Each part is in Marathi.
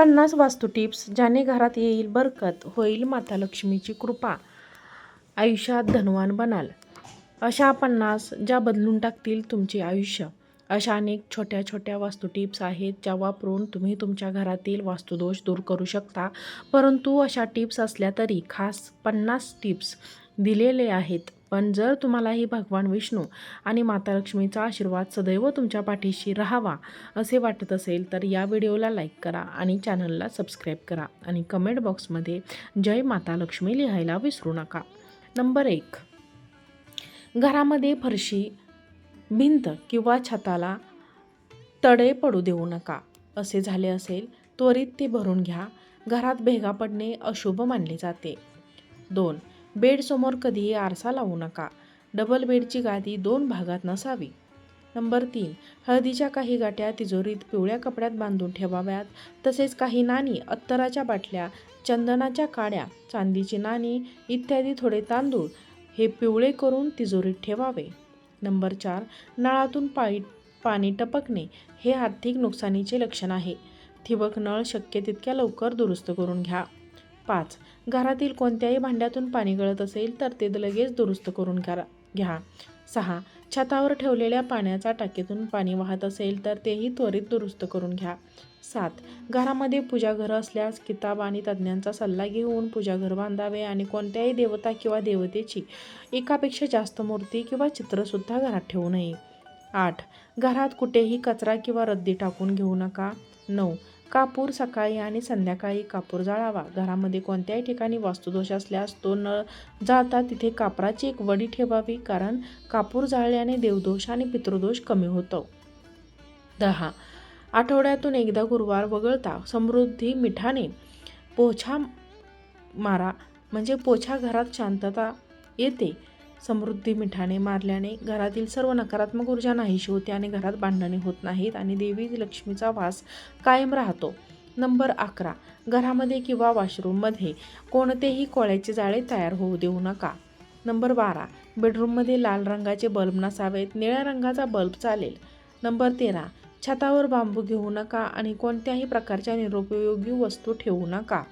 पन्नास वास्तू टिप्स ज्याने घरात येईल बरकत होईल माता लक्ष्मीची कृपा. आयुष्यात धनवान बनाल. अशा पन्नास ज्या बदलून टाकतील तुमचे आयुष्य. अशा अनेक छोट्या छोट्या वास्तू टिप्स आहेत ज्या वापरून तुम्ही तुमच्या घरातील वास्तुदोष दूर करू शकता. परंतु अशा टिप्स असल्या तरी खास पन्नास टिप्स दिलेले आहेत. पण जर तुम्हालाही भगवान विष्णू आणि माता लक्ष्मीचा आशीर्वाद सदैव तुमच्या पाठीशी राहावा असे वाटत असेल तर या व्हिडिओला लाईक करा आणि चॅनलला सबस्क्राईब करा आणि कमेंट बॉक्समध्ये जय माता लक्ष्मी लिहायला विसरू नका. नंबर एक. घरामध्ये फरशी भिंत किंवा छताला तडे पडू देऊ नका. असे झाले असेल त्वरित ते भरून घ्या. घरात भेगा पडणे अशुभ मानले जाते. दोन. बेडसमोर कधीही आरसा लावू नका. डबल बेडची गादी दोन भागात नसावी. नंबर तीन हळदीच्या काही गाठ्या तिजोरीत पिवळ्या कपड्यात बांधून ठेवाव्यात. तसेच काही नाणी अत्तराच्या बाटल्या चंदनाच्या काड्या चांदीची नाणी इत्यादी थोडे तांदूळ हे पिवळे करून तिजोरीत ठेवावे. नंबर चार नळातून पाई पाणी टपकणे हे आर्थिक नुकसानीचे लक्षण आहे. ठिबक नळ शक्य तितक्या लवकर दुरुस्त करून घ्या. पाच. घरातील कोणत्याही भांड्यातून पाणी गळत असेल तर ते लगेच दुरुस्त करून करा घ्या. सहा. छतावर ठेवलेल्या पाण्याच्या टाकीतून पाणी वाहत असेल तर तेही त्वरित दुरुस्त करून घ्या. सात. घरामध्ये पूजाघर असल्यास किताब आणि तज्ज्ञांचा सल्ला घेऊन पूजाघर बांधावे आणि कोणत्याही देवता किंवा देवतेची एकापेक्षा जास्त मूर्ती किंवा चित्रसुद्धा घरात ठेवू नये. आठ. घरात कुठेही कचरा किंवा रद्दी टाकून घेऊ नका. नऊ. कापूर सकाळी आणि संध्याकाळी कापूर जाळावा. घरामध्ये कोणत्याही ठिकाणी वास्तुदोष असल्यास तो न जाता तिथे कापराची एक वडी ठेवावी कारण कापूर जाळल्याने देवदोष आणि पितृदोष कमी होतो. दहा. आठवड्यातून एकदा गुरुवार वगळता समृद्धी मिठाने पोछा मारा म्हणजे पोछा घरात शांतता येते. समृद्धी मिठाने मारल्याने घरातील सर्व नकारात्मक ऊर्जा नाहीशी होते आणि घरात भांडणे होत नाहीत आणि देवी लक्ष्मीचा वास कायम राहतो. नंबर अकरा. घरामध्ये किंवा वॉशरूममध्ये कोणतेही कोळ्याचे जाळे तयार होऊ देऊ नका. नंबर बारा. बेडरूममध्ये लाल रंगाचे बल्ब नसावेत निळ्या रंगाचा बल्ब चालेल. नंबर तेरा. छतावर बांबू घेऊ नका आणि कोणत्याही प्रकारच्या निरुपयोगी वस्तू ठेवू नका.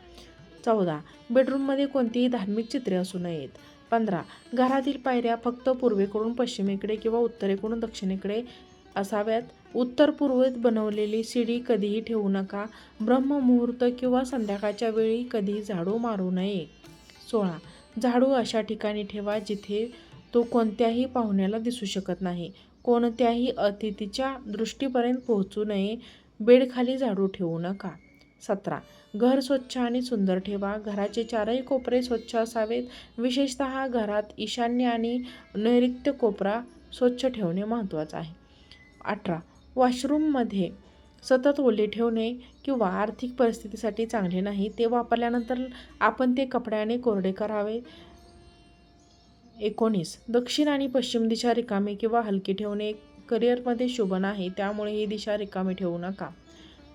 चौदा. बेडरूममध्ये कोणतीही धार्मिक चित्रे असू नयेत. पंधरा. घरातील पायऱ्या फक्त पूर्वेकडून पश्चिमेकडे किंवा उत्तरेकडून दक्षिणेकडे असाव्यात. उत्तर पूर्वेत बनवलेली शिडी कधीही ठेवू नका. ब्रह्ममुहूर्त किंवा संध्याकाळच्या वेळी कधीही झाडू मारू नये. सोळा. झाडू अशा ठिकाणी ठेवा जिथे तो कोणत्याही पाहुण्याला दिसू शकत नाही. कोणत्याही अतिथीच्या दृष्टीपर्यंत पोहोचू नये. बेडखाली झाडू ठेवू नका. सतरा. घर स्वच्छ आणि सुंदर ठेवा. घराचे चारही कोपरे स्वच्छ असावेत. विशेषतः घरात ईशान्य आणि नैऋत्य कोपरा स्वच्छ ठेवणे महत्त्वाचं आहे. अठरा. वॉशरूममध्ये सतत ओले ठेवणे किंवा आर्थिक परिस्थितीसाठी चांगले नाही ते वापरल्यानंतर आपण ते कपड्याने कोरडे करावे. एकोणीस. दक्षिण आणि पश्चिम दिशा रिकामी किंवा हलकी ठेवणे. करिअरमध्ये शुभ नाही त्यामुळे ही दिशा रिकामी ठेवू नका.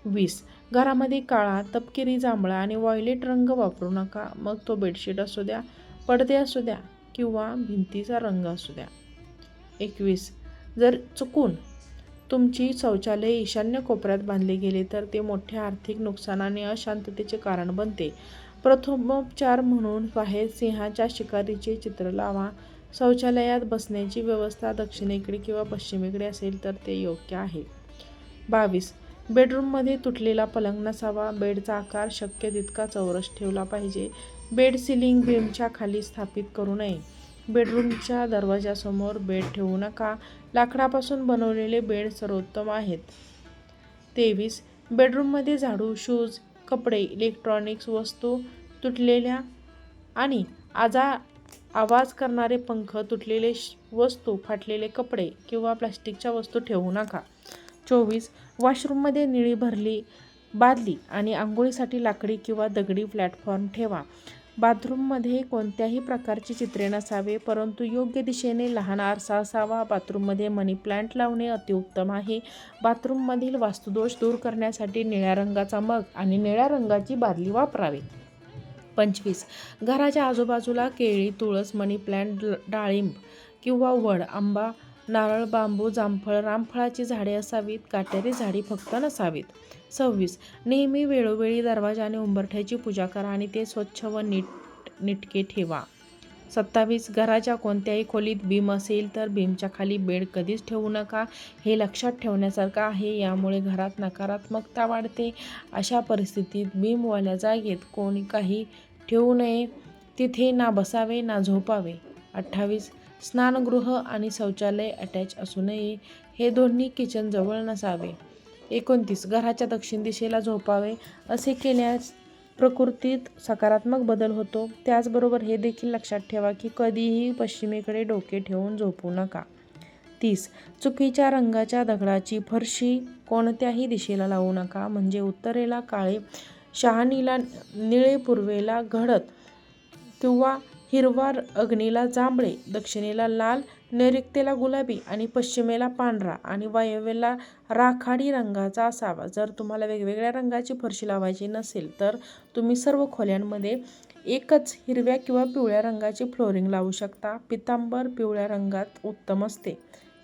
वीस. घरामध्ये काळा तपकिरी जांभळा आणि वॉयलेट रंग वापरू नका. मग तो बेडशीट असू द्या पडदे असू द्या किंवा भिंतीचा रंग असू द्या. एकवीस. जर चुकून तुमची शौचालय ईशान्य कोपऱ्यात बांधले गेले तर ते मोठ्या आर्थिक नुकसान आणि अशांततेचे कारण बनते. प्रथमोपचार म्हणून बाहेर सिंहाच्या शिकारीचे चित्र लावा. शौचालयात बसण्याची व्यवस्था दक्षिणेकडे किंवा पश्चिमेकडे असेल तर ते योग्य आहे. बावीस. बेडरूममध्ये तुटलेला पलंग नसावा बेडचा आकार शक्य तितका चौरस ठेवला पाहिजे. बेड सिलिंग बीमच्या खाली स्थापित करू नये. बेडरूमच्या दरवाजासमोर बेड ठेवू नका. लाकडापासून बनवलेले बेड सर्वोत्तम आहेत. तेवीस. बेडरूममध्ये झाडू शूज कपडे इलेक्ट्रॉनिक्स वस्तू तुटलेल्या आणि आजा आवाज करणारे पंख तुटलेले श- वस्तू फाटलेले कपडे किंवा प्लास्टिकच्या वस्तू ठेवू नका. चोवीस वॉशरूममध्ये निळी भरली बादली आणि आंघोळीसाठी लाकडी किंवा दगडी प्लॅटफॉर्म ठेवा. बाथरूममध्ये कोणत्याही प्रकारची चित्रे नसावे परंतु योग्य दिशेने लहान आरसा असावा. बाथरूममध्ये मनी प्लांट लावणे अतिउत्तम आहे. बाथरूममधील वास्तुदोष दूर करण्यासाठी निळ्या रंगाचा मग आणि निळ्या रंगाची बादली वापरावी पंचवीस घराच्या आजूबाजूला केळी तुळस मनी प्लांट डाळिंब किंवा वड आंबा नारळ बांबू जामफळ रामफळाची झाडे असावीत काटेरी झाडी फक्त नसावीत. सव्वीस. नेहमी वेळोवेळी दरवाजा आणि उंबरठ्याची पूजा करा आणि ते स्वच्छ व नीट नीटके ठेवा. सत्तावीस. घराच्या कोणत्याही खोलीत भीम असेल तर भीमच्या खाली बेड कधीच ठेवू नका. हे लक्षात ठेवण्यासारखं आहे. यामुळे घरात नकारात्मकता वाढते. अशा परिस्थितीत भीमवाल्या जागेत कोणी काही ठेवू नये. तिथे ना बसावे ना झोपावे. अठ्ठावीस. स्नानगृह आणि शौचालय अटॅच असू नये हे दोन्ही किचनजवळ नसावे. एकोणतीस घराच्या दक्षिण दिशेला झोपावे असे केल्यास प्रकृतीत सकारात्मक बदल होतो. त्याचबरोबर हे देखील लक्षात ठेवा की कधीही पश्चिमेकडे डोके ठेवून झोपू नका. तीस चुकीच्या रंगाच्या दगडाची फरशी कोणत्याही दिशेला लावू नका. म्हणजे उत्तरेला काळे शहानीला निळे पूर्वेला घडत किंवा हिरवा अग्नीला जांभळे दक्षिणेला लाल नैऋत्येला गुलाबी आणि पश्चिमेला पांढरा आणि वायव्येला राखाडी रंगाचा असावा. जर तुम्हाला वेगवेगळ्या रंगाची फरशी लावायची नसेल तर तुम्ही सर्व खोल्यांमध्ये एकच हिरव्या किंवा पिवळ्या रंगाची फ्लोरिंग लावू शकता. पितांबर पिवळ्या रंगात उत्तम असते.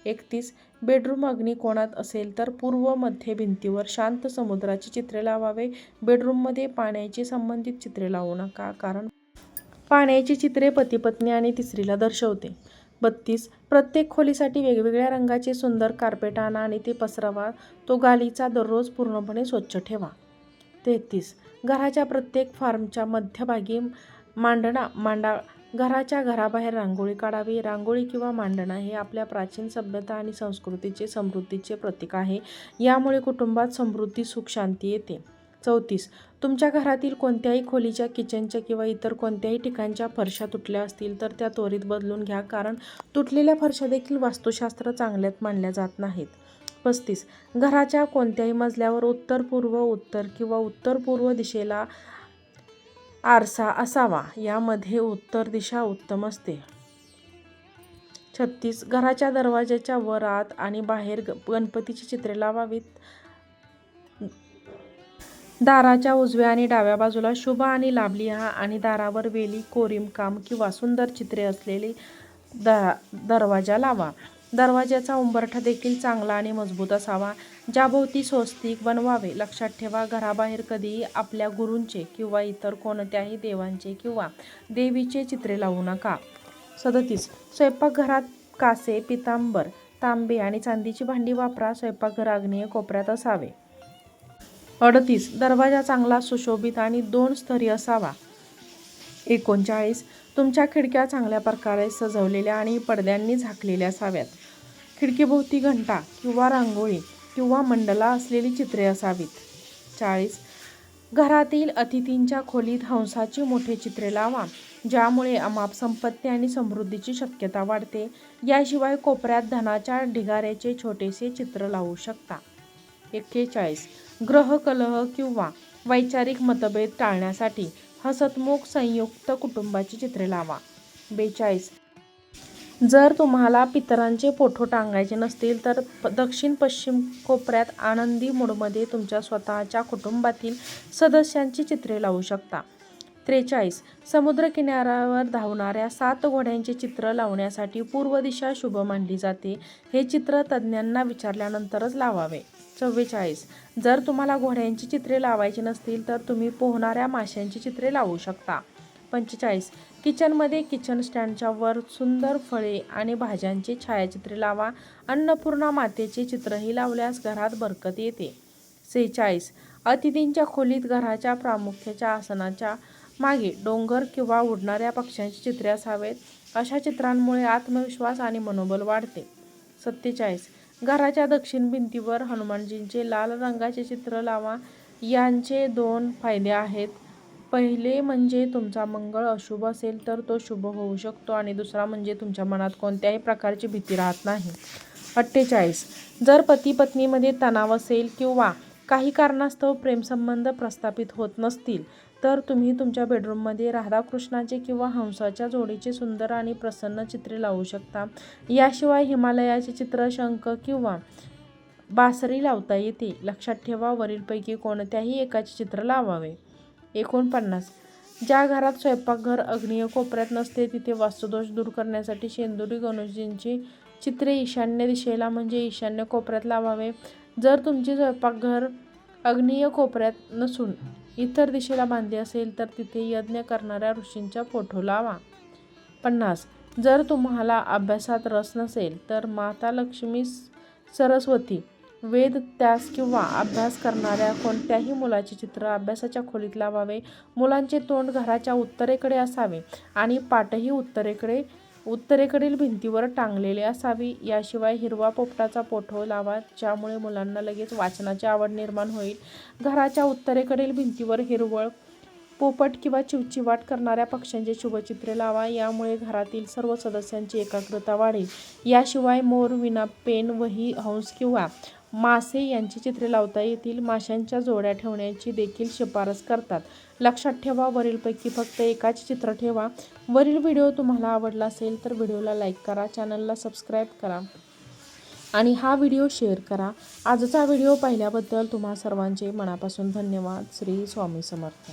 एकतीस बेडरूम अग्निकोणात असेल तर पूर्व मध्य भिंतीवर शांत समुद्राची चित्रे लावावे. बेडरूममध्ये पाण्याची संबंधित चित्रे लावू नका कारण पाण्याची चित्रे पती पत्नी आणि तिसरीला दर्शवते. बत्तीस. प्रत्येक खोलीसाठी वेगवेगळ्या रंगाचे सुंदर कार्पेट आणा आणि ते पसरवा. तो गालीचा दररोज पूर्णपणे स्वच्छ ठेवा. तेहतीस. घराच्या प्रत्येक फार्मच्या मध्यभागी मांडणा मांडा घराच्या घराबाहेर रांगोळी काढावी. रांगोळी किंवा मांडणा हे आपल्या प्राचीन सभ्यता आणि संस्कृतीचे समृद्धीचे प्रतीक आहे. यामुळे कुटुंबात समृद्धी सुख शांती येते. चौतीस. तुमच्या घरातील कोणत्याही खोलीच्या किचनच्या किंवा इतर कोणत्याही ठिकाणच्या फरशा तुटल्या असतील तर त्या त्वरित बदलून घ्या कारण तुटलेल्या फरशा देखील वास्तुशास्त्र चांगल्यात मानल्या जात नाहीत. पस्तीस. घराच्या कोणत्याही मजल्यावर उत्तर पूर्व उत्तर किंवा उत्तर पूर्व दिशेला आरसा असावा यामध्ये उत्तर दिशा उत्तम असते. छत्तीस. घराच्या दरवाज्याच्या वर आत आणि बाहेर ग- गणपतीची चित्रे लावावीत. दाराच्या उजव्या आणि डाव्या बाजूला शुभ आणि लाभ लिहा आणि दारावर वेली कोरीम काम किंवा सुंदर चित्रे असलेली द दरवाजा लावा. दरवाज्याचा उंबरठा देखील चांगला आणि मजबूत असावा. ज्याभोवती स्वस्तिक बनवावे लक्षात ठेवा घराबाहेर कधीही आपल्या गुरूंचे किंवा इतर कोणत्याही देवांचे किंवा देवीचे चित्रे लावू नका. सदतीस स्वयंपाकघरात कासे पितांबर तांबे आणि चांदीची भांडी वापरा. स्वयंपाकघर आग्नेय कोपऱ्यात असावे. अडतीस. दरवाजा चांगला सुशोभित आणि दोन स्तरी असावा. एकोणचाळीस. तुमच्या खिडक्या चांगल्या प्रकारे सजवलेल्या आणि पडद्यांनी झाकलेल्या असाव्यात. खिडकीभोवती घंटा किंवा रांगोळी किंवा मंडला असलेली चित्रे असावीत. चाळीस. घरातील अतिथींच्या खोलीत हंसाची मोठे चित्रे लावा ज्यामुळे अमाप संपत्ती आणि समृद्धीची शक्यता वाढते. याशिवाय कोपऱ्यात धनाच्या ढिगाऱ्याचे छोटेसे चित्र लावू शकता. एक्केचाळीस. ग्रहकलह किंवा वैचारिक मतभेद टाळण्यासाठी हसतमुख संयुक्त कुटुंबाची चित्रे लावा. बेचाळीस. जर तुम्हाला पितरांचे फोटो टांगायचे नसतील तर दक्षिण पश्चिम कोपऱ्यात आनंदी मूडमध्ये तुमच्या स्वतःच्या कुटुंबातील सदस्यांची चित्रे लावू शकता. त्रेचाळीस. समुद्रकिनाऱ्यावर धावणाऱ्या सात घोड्यांचे चित्र लावण्यासाठी पूर्व दिशा शुभ मानली जाते. हे चित्र तज्ज्ञांना विचारल्यानंतरच लावावे. चव्वेचाळीस. जर तुम्हाला घोड्यांची चित्रे लावायची नसतील तर तुम्ही पोहणाऱ्या माशांची चित्रे लावू शकता. पंचेचाळीस. किचनमध्ये किचन स्टँडच्या वर सुंदर फळे आणि भाज्यांची छायाचित्रे लावा. अन्नपूर्णा मातेचे चित्रही लावल्यास घरात बरकत येते. सेहेचाळीस. अतिथींच्या खोलीत घराच्या प्रामुख्याच्या आसनाच्या मागे डोंगर किंवा उडणाऱ्या पक्ष्यांची चित्रे असावेत. अशा चित्रांमुळे आत्मविश्वास आणि मनोबल वाढते. सत्तेचाळीस. घराच्या दक्षिण भिंतीवर हनुमानजींचे लाल रंगाचे चित्र लावा. यांचे दोन फायदे आहेत. पहिले म्हणजे तुमचा मंगळ अशुभ असेल तर तो शुभ होऊ शकतो आणि दुसरा म्हणजे तुमच्या मनात कोणत्याही प्रकारची भीती राहत नाही. अठ्ठेचाळीस. जर पती पत्नीमध्ये तणाव असेल किंवा काही कारणास्तव प्रेमसंबंध प्रस्थापित होत नसतील तर तुम्ही तुमच्या बेडरूममध्ये राधाकृष्णाचे किंवा हंसाच्या जोडीचे सुंदर आणि प्रसन्न चित्रे लावू शकता. याशिवाय हिमालयाचे चित्र शंख किंवा बासरी लावता येते. लक्षात ठेवा वरीलपैकी कोणत्याही एकाचे चित्र लावावे. एकोणपन्नास. ज्या घरात स्वयंपाकघर अग्नीय कोपऱ्यात नसते तिथे वास्तुदोष दूर करण्यासाठी शेंदुरी गणेशजींची चित्रे ईशान्य दिशेला म्हणजे ईशान्य कोपऱ्यात लावावे. जर तुमचे स्वयंपाकघर अग्नीय कोपऱ्यात नसून इतर दिशेला बांधले असेल तर तिथे यज्ञ करणाऱ्या ऋषींचा फोटो लावा. पन्नास. जर तुम्हाला अभ्यासात रस नसेल तर माता लक्ष्मी सरस्वती वेद त्यास किंवा अभ्यास करणाऱ्या कोणत्याही मुलाचे चित्र अभ्यासाच्या खोलीत लावावे. मुलांचे तोंड घराच्या उत्तरेकडे असावे आणि पाठही उत्तरेकडे उत्तरेकडील भिंतीवर टांगलेले असावी याशिवाय हिरवा पोपटाचा पोठो लावा ज्यामुळे मुलांना लगेच वाचनाची आवड निर्माण होईल. घराच्या उत्तरेकडील भिंतीवर हिरवळ पोपट किंवा चिवचिवाट करणाऱ्या पक्ष्यांचे शुभचित्रे लावा यामुळे घरातील सर्व सदस्यांची एकाग्रता वाढेल. याशिवाय मोर विना पेन वही हंस किंवा मासे यांची चित्रे लावता येतील. माशांच्या जोड्या ठेवण्याची देखील शिफारस करतात. लक्षात ठेवा वरीलपैकी फक्त एकाचे चित्र ठेवा. वरील व्हिडिओ तुम्हाला आवडला असेल तर व्हिडिओला लाईक करा चॅनलला सबस्क्राईब करा आणि हा व्हिडिओ शेअर करा. आजचा व्हिडिओ पाहिल्याबद्दल तुम्हा सर्वांचे मनापासून धन्यवाद. श्री स्वामी समर्थ.